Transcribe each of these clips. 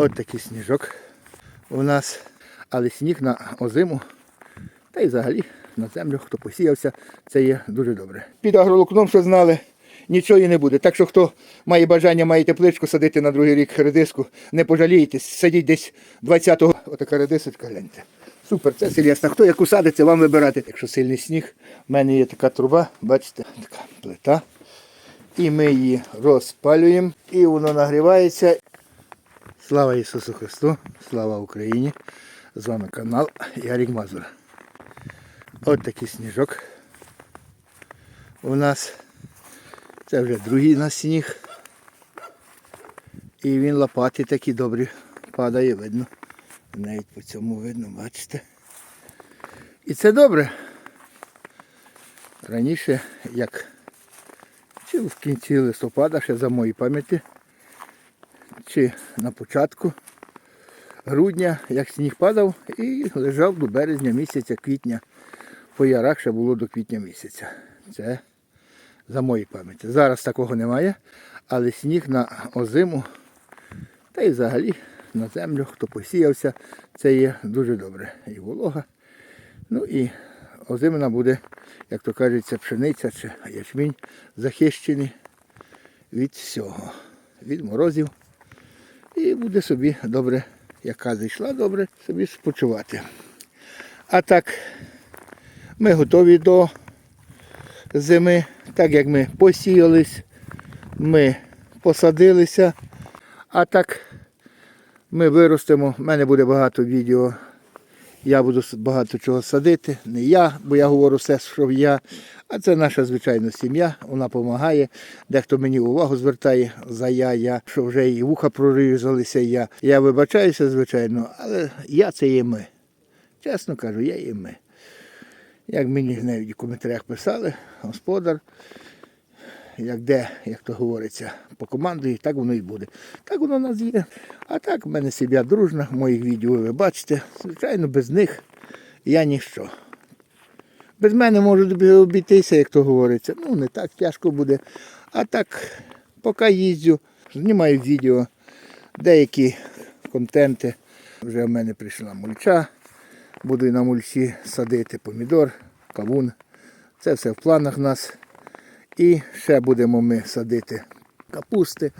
От такий сніжок у нас, але сніг на озиму, та й взагалі на землю, хто посіявся, це є дуже добре. Під агролукном, що знали, нічого і не буде. Так що хто має бажання, має тепличку садити на другий рік редиску, не пожалієтесь, садіть десь 20-го. Отака редисочка, гляньте. Супер, це сільясна. Хто яку садиться, вам вибирати. Якщо сильний сніг, в мене є така труба, бачите, така плита. І ми її розпалюємо, і воно нагрівається. Слава Ісусу Христу, слава Україні! З вами канал Ярік Мазур. От такий сніжок. У нас це вже другий у нас сніг. І він лопати такі добрі падає, видно. Навіть по цьому видно, бачите. І це добре. Раніше, як чи в кінці листопада, ще за моєї пам'яті, чи на початку грудня, як сніг падав, і лежав до березня місяця, квітня. По ярах ще було до квітня місяця. Це за моєї пам'яті. Зараз такого немає, але сніг на озиму, та й взагалі на землю, хто посіявся, це є дуже добре. І волога. Ну і озимина буде, як то кажеться, пшениця чи ячмінь захищений від всього, від морозів. І буде собі добре, яка зайшла добре, собі спочивати. А так, ми готові до зими, так як ми посіялись, ми посадилися, а так ми виростемо. У мене буде багато відео. Я буду багато чого садити. Не я, бо я говорю все, що я. А це наша звичайна сім'я, вона допомагає. Дехто мені увагу звертає за я, я, що вже і вуха прорізалися я. Я вибачаюся, звичайно, але я це є ми. Чесно кажу, я є ми. Як мені навіть в коментарях писали, господар, як де, як то говориться, по команді, так воно і буде. Так воно у нас є. А так в мене сім'я дружна, моїх відео ви бачите. Звичайно, без них я ніщо. Без мене можуть обійтися, як то говориться. Ну, не так тяжко буде. А так, поки їздю, знімаю відео, деякі контенти. Вже в мене прийшла мульча. Буду на мульчі садити помідор, кавун. Це все в планах в нас. І ще будемо ми садити капусти.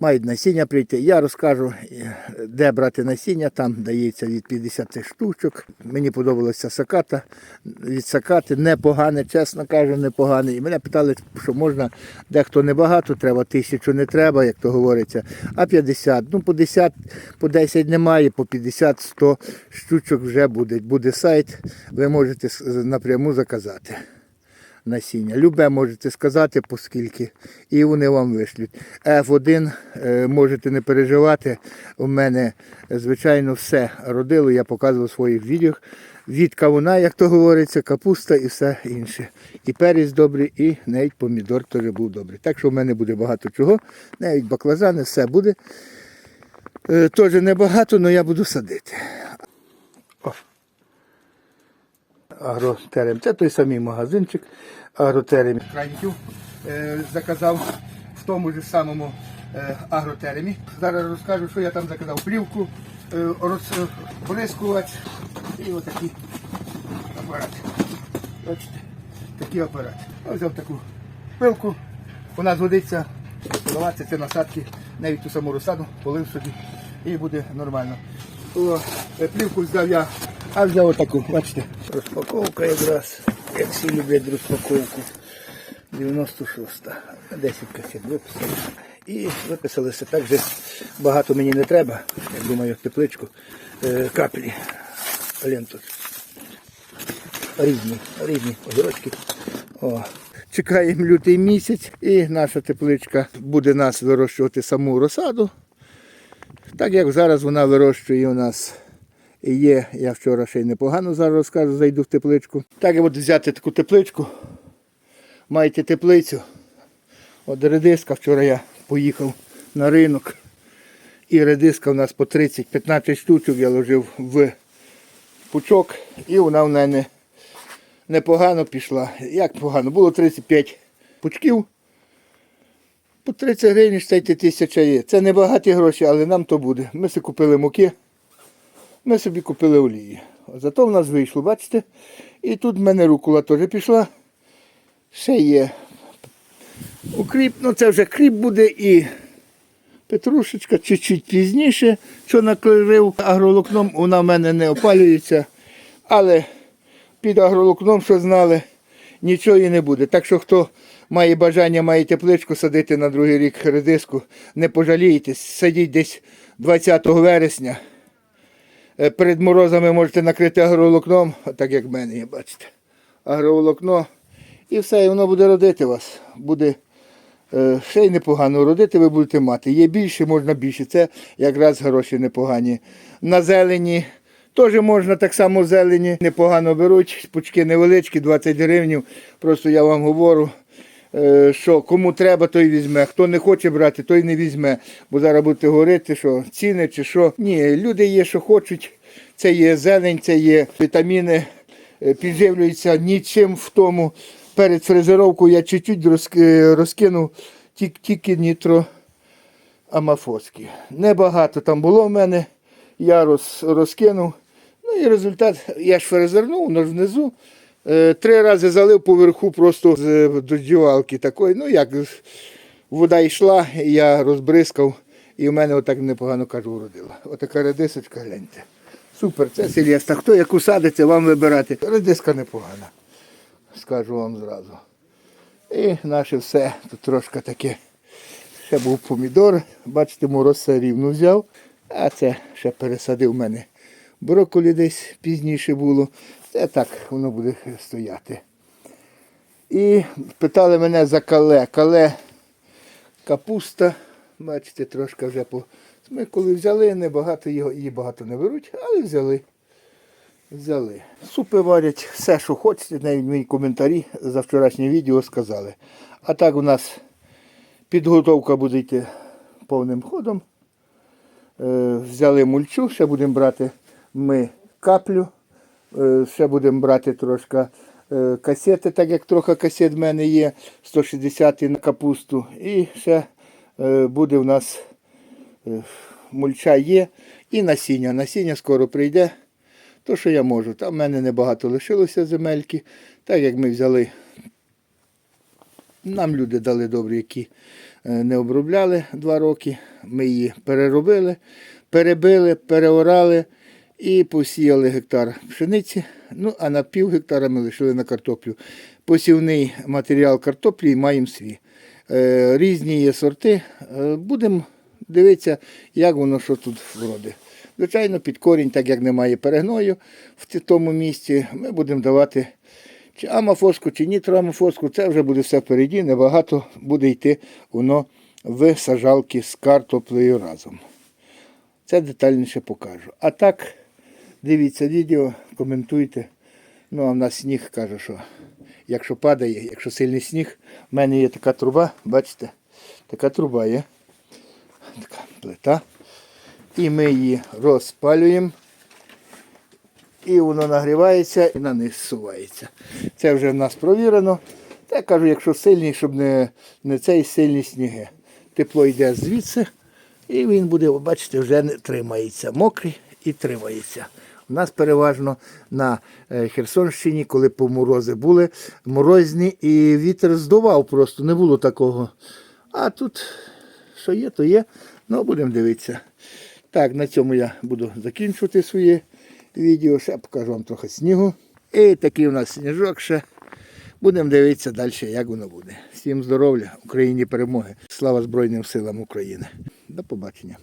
Мають насіння прийти. Я розкажу, е, де брати насіння. Там дається від 50 штучок. Мені подобалася саката. Від сакати непогане, чесно кажу, непогане. І мене питали, що можна, дехто небагато, треба тисячу не треба, як то говориться, а 50. Ну, по 10, по 10 немає, по 50-100 штучок вже буде. Буде сайт, ви можете напряму заказати насіння. Любе можете сказати, по скільки, і вони вам вишлють. F1 е, можете не переживати. У мене, звичайно, все родило, я показував в своїх відео. Від кавуна, як то говориться, капуста і все інше. І перець добрий, і навіть помідор теж був добрий. Так що в мене буде багато чого, навіть баклажани, все буде. Е, Теж небагато, але я буду садити. О. Агротерем. Це той самий магазинчик агротеремі. Крайників е, заказав в тому ж самому е, агротеремі. Зараз розкажу, що я там заказав. Плівку, е, роз- і отакі апарати. Бачите, такі апарати. Я взяв таку пилку, вона зводиться, поливатися це насадки, навіть ту саму розсаду, полив собі і буде нормально. О, плівку взяв я, а взяв отаку, бачите, розпаковка якраз, як всі люблять розпаковку. 96-та, 10 касет виписали. І виписалися так же багато мені не треба. Я думаю, тепличку, е, каплі, ленту. Різні, різні огірочки. О. Чекаємо лютий місяць і наша тепличка буде нас вирощувати саму розсаду. Так як зараз вона вирощує у нас є, я вчора ще й непогано зараз розкажу, зайду в тепличку. Так як от взяти таку тепличку, маєте теплицю. От редиска, вчора я поїхав на ринок. І редиска у нас по 30-15 штучок я ложив в пучок, і вона в мене непогано пішла. Як погано? Було 35 пучків. По 30 гривень штайте тисяча є. Це не багаті гроші, але нам то буде. Ми собі купили муки, ми собі купили олії. Зато в нас вийшло, бачите? І тут в мене рукола теж пішла. Ще є укріп, ну це вже кріп буде і петрушечка чуть-чуть пізніше, що накрив агролокном, вона в мене не опалюється. Але під агролокном, що знали, нічого і не буде. Так що хто має бажання, має тепличку садити на другий рік редиску, не пожалійтесь, садіть десь 20 вересня. Е, Перед морозами можете накрити агроволокном, так як в мене є, бачите. Агроволокно. І все, і воно буде родити вас. Буде е, ще й непогано родити, ви будете мати. Є більше, можна більше. Це якраз гроші непогані. На зелені теж можна так само зелені. Непогано беруть, пучки невеличкі, 20 гривень. Просто я вам говорю. Е, Що кому треба, той візьме. Хто не хоче брати, той не візьме. Бо зараз будете говорити, що ціни чи що. Ні, люди є, що хочуть. Це є зелень, це є вітаміни, е, підживлюються нічим в тому. Перед фрезеровкою я чуть-чуть е, розкинув тільки, нітро амафоски. Небагато там було в мене. Я роз, розкинув. Ну і результат, я ж фрезернув, воно ж внизу. Е, Три рази залив поверху просто з дождівалки такої. Ну як вода йшла, я розбризкав, і в мене отак непогано кажу, уродила. Отака редисочка, гляньте. Супер, це сільєста. Хто яку садиться, вам вибирати. Редиска непогана, скажу вам зразу. І наше все. Тут трошки таке. Ще був помідор, бачите, мороз рівно взяв. А це ще пересадив мене брокколі десь пізніше було. Це так, воно буде стояти. І питали мене за кале. Кале капуста. Бачите, трошки вже по. Ми коли взяли, небагато його, її багато не беруть, але взяли. Взяли. Супи варять все, що хочете, навіть мої коментарі за вчорашнє відео сказали. А так у нас підготовка буде йти повним ходом. Е, Взяли мульчу, ще будемо брати ми каплю, ще будемо брати трошки е, касети, так як трохи касет в мене є, 160 на капусту. І ще е, буде в нас е, мульча є і насіння. Насіння скоро прийде. То, що я можу. Там в мене небагато лишилося земельки. Так як ми взяли, нам люди дали добрі, які не обробляли два роки. Ми її переробили, перебили, переорали і посіяли гектар пшениці. Ну, а на пів гектара ми лишили на картоплю. Посівний матеріал картоплі маємо свій. Е, Різні є сорти. Е, Будемо дивитися, як воно що тут вроде. Звичайно, під корінь, так як немає перегною в тому місці, ми будемо давати чи амафоску, чи нітроамафоску. Це вже буде все впереді, небагато буде йти воно в сажалки з картоплею разом. Це детальніше покажу. А так, дивіться відео, коментуйте. Ну, а в нас сніг каже, що якщо падає, якщо сильний сніг, в мене є така труба, бачите, така труба є. Така плита. І ми її розпалюємо. І воно нагрівається і на низ сувається. Це вже в нас провірено. Та кажу, якщо сильний, щоб не, не цей сильні сніги. Тепло йде звідси, і він буде, бачите, вже не тримається. Мокрий і тримається. У нас переважно на е, Херсонщині, коли поморози були, морозні і вітер здував просто, не було такого. А тут що є, то є. Ну, будемо дивитися. Так, на цьому я буду закінчувати своє відео. Ще покажу вам трохи снігу. І такий у нас сніжок ще. Будемо дивитися далі, як воно буде. Всім здоров'я, Україні перемоги. Слава Збройним силам України. До побачення.